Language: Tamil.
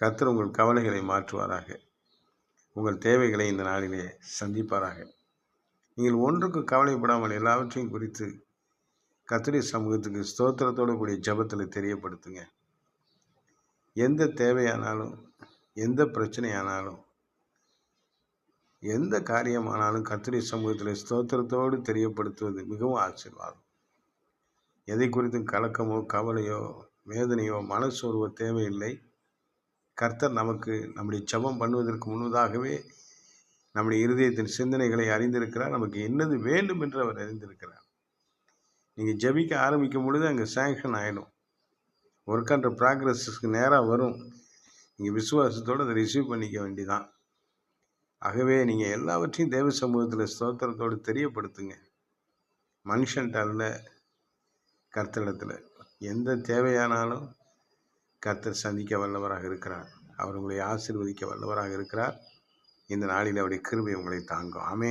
கர்த்தர் உங்கள் கவலைகளை மாற்றுவாராக. உங்கள் தேவைகளை இந்த நாளிலே சந்திப்பாராக. நீங்கள் ஒன்றுக்கு கவலைப்படாமல் எல்லாவற்றையும் குறித்து கத்திரி சமூகத்துக்கு ஸ்தோத்திரத்தோடு கூடிய ஜெபத்தில் தெரியப்படுத்துங்க. எந்த தேவையானாலும் எந்த பிரச்சனையானாலும் எந்த காரியமானாலும் கத்திரி சமூகத்தில் ஸ்தோத்திரத்தோடு தெரியப்படுத்துவது மிகவும் ஆசீர்வாதம். எதை குறித்தும் கலக்கமோ கவலையோ வேதனையோ மனசோர்வோ தேவையில்லை. கர்த்தர் நமக்கு நம்முடைய ஜபம் பண்ணுவதற்கு முன்பதாகவே நம்முடைய இருதயத்தின் சிந்தனைகளை அறிந்திருக்கிறார். நமக்கு என்னது வேண்டும் என்று அவர் அறிந்திருக்கிறார். நீங்கள் ஜெபிக்க ஆரம்பிக்கும் பொழுது அங்கே சேங்ஷன் ஆகிடும் ஒர்க் அண்ட் ப்ராக்ரஸஸ்க்கு நேராக வரும். நீங்கள் விசுவாசத்தோடு அதை ரிசீவ் பண்ணிக்க வேண்டிதான். ஆகவே நீங்கள் எல்லாவற்றையும் தேவ சமூகத்தில் ஸ்தோத்திரத்தோடு தெரியப்படுத்துங்க. மனுஷன்ட்ட அல்ல கர்த்தடத்தில் எந்த தேவையானாலும் கர்த்தர் சந்திக்க வல்லவராக இருக்கிறார். அவர் உங்களை ஆசீர்வதிக்க வல்லவராக இருக்கிறார். இந்த நாளில் அவருடைய கிருபை உங்களை தாங்கும். ஆமே